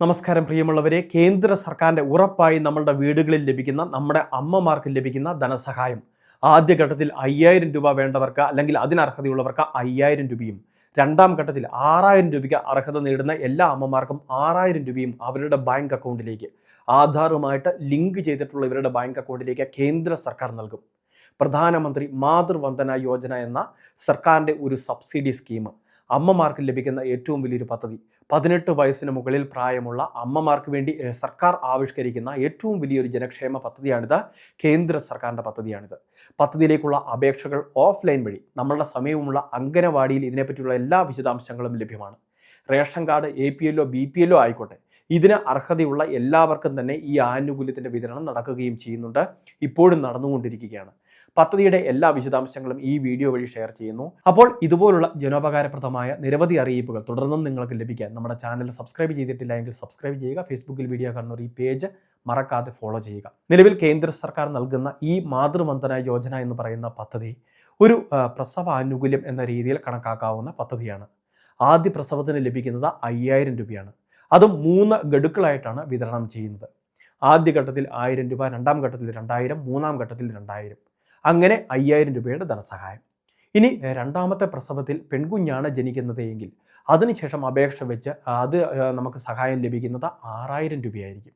നമസ്കാരം പ്രിയമുള്ളവരെ കേന്ദ്ര സർക്കാരിന്റെ ഉറപ്പായി നമ്മളുടെ വീടുകളിൽ ലഭിക്കുന്ന നമ്മുടെ അമ്മമാർക്ക് ലഭിക്കുന്ന ധനസഹായം. ആദ്യഘട്ടത്തിൽ അയ്യായിരം രൂപ വേണ്ടവർക്ക് അല്ലെങ്കിൽ അതിനർഹതയുള്ളവർക്ക് അയ്യായിരം രൂപയും രണ്ടാം ഘട്ടത്തിൽ ആറായിരം രൂപയ്ക്ക് അർഹത നേടുന്ന എല്ലാ അമ്മമാർക്കും ആറായിരം രൂപയും അവരുടെ ബാങ്ക് അക്കൗണ്ടിലേക്ക്. ആധാറുമായിട്ട് ലിങ്ക് ചെയ്തിട്ടുള്ള ഇവരുടെ ബാങ്ക് അക്കൗണ്ടിലേക്ക് കേന്ദ്ര സർക്കാർ നൽകും. പ്രധാനമന്ത്രി മാതൃവന്ദന യോജന എന്ന സർക്കാരിന്റെ ഒരു സബ്സിഡി സ്കീം. അമ്മമാർക്ക് ലഭിക്കുന്ന ഏറ്റവും വലിയൊരു പദ്ധതി. പതിനെട്ട് വയസ്സിന് മുകളിൽ പ്രായമുള്ള അമ്മമാർക്ക് വേണ്ടി സർക്കാർ ആവിഷ്കരിക്കുന്ന ഏറ്റവും വലിയൊരു ജനക്ഷേമ പദ്ധതിയാണിത്. കേന്ദ്ര സർക്കാരിന്റെ പദ്ധതിയാണിത്. പദ്ധതിയിലേക്കുള്ള അപേക്ഷകൾ ഓഫ്ലൈൻ വഴി നമ്മളുടെ സമയവുമുള്ള അംഗനവാടിയിൽ ഇതിനെപ്പറ്റിയുള്ള എല്ലാ വിശദാംശങ്ങളും ലഭ്യമാണ്. Ration card A P yellow B P yellow ആയിക്കോട്ടെ. ഇതിന് അർഹതയുള്ള എല്ലാവർക്കും തന്നെ ഈ ആനുകൂല്യത്തിന്റെ വിതരണം നടക്കുകയും ചെയ്യുന്നുണ്ട്. ഇപ്പോഴും നടന്നുകൊണ്ടിരിക്കുകയാണ്. പദ്ധതിയുടെ എല്ലാ വിശദാംശങ്ങളും ഈ വീഡിയോ വഴി ഷെയർ ചെയ്യുന്നു. അപ്പോൾ ഇതുപോലുള്ള ജനോപകാരപ്രദമായ നിരവധി അറിയിപ്പുകൾ തുടർന്നും നിങ്ങൾക്ക് ലഭിക്കാൻ നമ്മുടെ ചാനൽ സബ്സ്ക്രൈബ് ചെയ്തിട്ടില്ല എങ്കിൽ സബ്സ്ക്രൈബ് ചെയ്യുക ഫേസ്ബുക്കിൽ വീഡിയോ കാണുന്നവർ ഈ പേജ് മറക്കാതെ ഫോളോ ചെയ്യുക. നിലവിൽ കേന്ദ്ര സർക്കാർ നൽകുന്ന ഈ മാതൃവന്ദന യോജന എന്ന് പറയുന്ന പദ്ധതി ഒരു പ്രസവ ആനുകൂല്യം എന്ന രീതിയിൽ കണക്കാക്കാവുന്ന പദ്ധതിയാണ്. ആദ്യ പ്രസവത്തിന് ലഭിക്കുന്നത് അയ്യായിരം രൂപയാണ്. അതും മൂന്ന് ഗഡുക്കളായിട്ടാണ് വിതരണം ചെയ്യുന്നത്. ആദ്യഘട്ടത്തിൽ ആയിരം രൂപ രണ്ടാം ഘട്ടത്തിൽ രണ്ടായിരം മൂന്നാം ഘട്ടത്തിൽ രണ്ടായിരം. അങ്ങനെ അയ്യായിരം രൂപയുടെ ധനസഹായം. ഇനി രണ്ടാമത്തെ പ്രസവത്തിൽ പെൺകുഞ്ഞാണ് ജനിക്കുന്നത് എങ്കിൽ അതിനുശേഷം അപേക്ഷ വെച്ച് അത് നമുക്ക് സഹായം ലഭിക്കുന്നത് ആറായിരം രൂപയായിരിക്കും.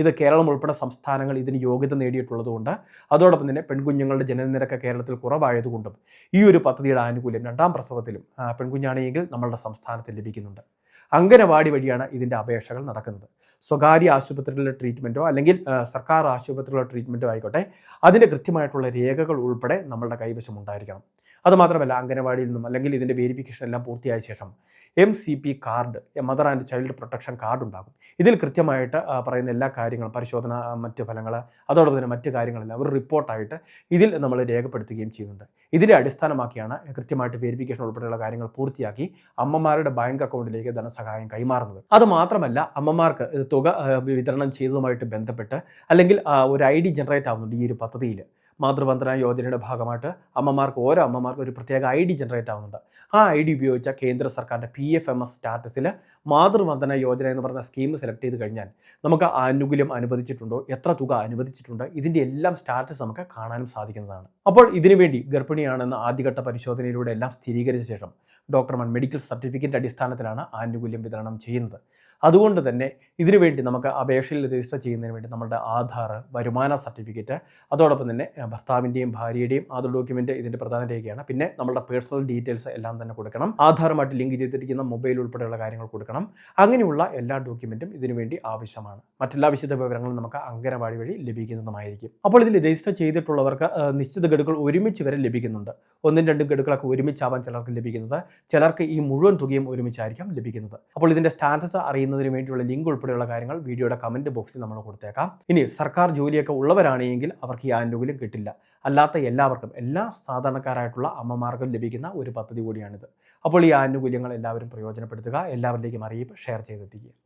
ഇത് കേരളം ഉൾപ്പെടെ സംസ്ഥാനങ്ങൾ ഇതിന് യോഗ്യത നേടിയിട്ടുള്ളതുകൊണ്ട് അതോടൊപ്പം തന്നെ പെൺകുഞ്ഞുങ്ങളുടെ ജനനനിരക്ക് കേരളത്തിൽ കുറവായതുകൊണ്ടും ഈ ഒരു പദ്ധതിയുടെ ആനുകൂല്യം രണ്ടാം പ്രസവത്തിലും പെൺകുഞ്ഞാണെങ്കിൽ നമ്മളുടെ സംസ്ഥാനത്ത് ലഭിക്കുന്നുണ്ട്. അംഗനവാടി വഴിയാണ് ഇതിന്റെ അപേക്ഷകൾ നടക്കുന്നത്. സ്വകാര്യ ആശുപത്രികളിലെ ട്രീറ്റ്മെന്റോ അല്ലെങ്കിൽ സർക്കാർ ആശുപത്രികളിലെ ട്രീറ്റ്മെന്റോ ആയിക്കോട്ടെ അതിന്റെ കൃത്യമായിട്ടുള്ള രേഖകൾ ഉൾപ്പെടെ നമ്മളുടെ കൈവശം ഉണ്ടായിരിക്കണം. അതുമാത്രമല്ല അംഗനവാടിയിൽ നിന്നും അല്ലെങ്കിൽ ഇതിന്റെ വെരിഫിക്കേഷൻ എല്ലാം പൂർത്തിയായ ശേഷം M C P card mother and child protection card ഉണ്ടാകും. ഇതിൽ കൃത്യമായിട്ട് പറയുന്ന എല്ലാ കാര്യങ്ങളും പരിശോധന മറ്റ് ഫലങ്ങൾ അതോടൊപ്പം തന്നെ മറ്റ് കാര്യങ്ങളെല്ലാം ഒരു റിപ്പോർട്ടായിട്ട് ഇതിൽ നമ്മൾ രേഖപ്പെടുത്തുകയും ചെയ്യുന്നുണ്ട്. ഇതിനെ അടിസ്ഥാനമാക്കിയാണ് കൃത്യമായിട്ട് വെരിഫിക്കേഷൻ ഉൾപ്പെടെയുള്ള കാര്യങ്ങൾ പൂർത്തിയാക്കി അമ്മമാരുടെ ബാങ്ക് അക്കൗണ്ടിലേക്ക് ധനസഹായം കൈമാറുന്നത്. അത് മാത്രമല്ല അമ്മമാർക്ക് തുക വിതരണം ചെയ്തതുമായിട്ട് ബന്ധപ്പെട്ട് അല്ലെങ്കിൽ ഒരു ഐ ഡി ജനറേറ്റ് ആവുന്നുണ്ട് ഈ ഒരു പദ്ധതിയിൽ മാതൃവന്ദന യോജനയുടെ ഭാഗമായിട്ട് അമ്മമാർക്ക് ഓരോ അമ്മമാർക്കും ഒരു പ്രത്യേക ഐ ഡി ജനറേറ്റ് ആവുന്നുണ്ട്. ആ ഐ ഡി ഉപയോഗിച്ച കേന്ദ്ര സർക്കാരിന്റെ പി എഫ് എം എസ് സ്റ്റാറ്റസിൽ മാതൃവന്ദന യോജന എന്ന് പറഞ്ഞ സ്കീം സെലക്ട് ചെയ്ത് കഴിഞ്ഞാൽ നമുക്ക് ആനുകൂല്യം അനുവദിച്ചിട്ടുണ്ടോ എത്ര തുക അനുവദിച്ചിട്ടുണ്ട് ഇതിന്റെ എല്ലാം സ്റ്റാറ്റസ് നമുക്ക് കാണാനും സാധിക്കുന്നതാണ്. അപ്പോൾ ഇതിനുവേണ്ടി ഗർഭിണിയാണെന്ന ആദ്യഘട്ട പരിശോധനയിലൂടെ എല്ലാം സ്ഥിരീകരിച്ച ശേഷം ഡോക്ടർമാർ മെഡിക്കൽ സർട്ടിഫിക്കറ്റ് അടിസ്ഥാനത്തിലാണ് ആനുകൂല്യം വിതരണം ചെയ്യുന്നത്. അതുകൊണ്ട് തന്നെ ഇതിനുവേണ്ടി നമുക്ക് അപേക്ഷയിൽ രജിസ്റ്റർ ചെയ്യുന്നതിന് വേണ്ടി നമ്മുടെ ആധാർ വരുമാന സർട്ടിഫിക്കറ്റ് അതോടൊപ്പം തന്നെ ഭർത്താവിന്റെയും ഭാര്യയുടെയും ആധാർ ഡോക്യുമെന്റ് ഇതിന്റെ പ്രധാന രേഖയാണ്. പിന്നെ നമ്മുടെ പേഴ്സണൽ ഡീറ്റെയിൽസ് എല്ലാം തന്നെ കൊടുക്കണം. ആധാറുമായിട്ട് ലിങ്ക് ചെയ്തിരിക്കുന്ന മൊബൈൽ ഉൾപ്പെടെയുള്ള കാര്യങ്ങൾ കൊടുക്കണം. അങ്ങനെയുള്ള എല്ലാ ഡോക്യുമെന്റും ഇതിനുവേണ്ടി ആവശ്യമാണ്. മറ്റെല്ലാ വിശദ വിവരങ്ങളും നമുക്ക് അങ്കനവാടി വഴി ലഭിക്കുന്നതുമായിരിക്കും. അപ്പോൾ ഇതിൽ രജിസ്റ്റർ ചെയ്തിട്ടുള്ളവർക്ക് നിശ്ചിത ഗഡുക്കൾ ഒരുമിച്ച് വരെ ലഭിക്കുന്നുണ്ട്. ഒന്നും രണ്ടും ഗഡുക്കളൊക്കെ ഒരുമിച്ചാവാൻ ചിലർക്ക് ലഭിക്കുന്നത് ചിലർക്ക് ഈ മുഴുവൻ തുകയും ഒരുമിച്ചായിരിക്കാം ലഭിക്കുന്നത്. അപ്പോൾ ഇതിന്റെ സ്റ്റാറ്റസ് അറിയുന്നതിന് വേണ്ടിയുള്ള ലിങ്ക് ഉൾപ്പെടെയുള്ള കാര്യങ്ങൾ വീഡിയോയുടെ കമന്റ് ബോക്സിൽ നമ്മൾ കൊടുത്തേക്കാം. ഇനി സർക്കാർ ജോലിയൊക്കെ ഉള്ളവരാണെങ്കിൽ അവർക്ക് ഈ ആനുകൂല്യം കിട്ടില്ല അല്ലാത്ത എല്ലാവർക്കും എല്ലാ സാധാരണക്കാരായിട്ടുള്ള അമ്മമാർക്കും ലഭിക്കുന്ന ഒരു പദ്ധതി കൂടിയാണിത്. അപ്പോൾ ഈ ആനുകൂല്യങ്ങൾ എല്ലാവരും പ്രയോജനപ്പെടുത്തുക എല്ലാവരിലേക്കും അറിയിപ്പ് ഷെയർ ചെയ്തെത്തിക്കുക.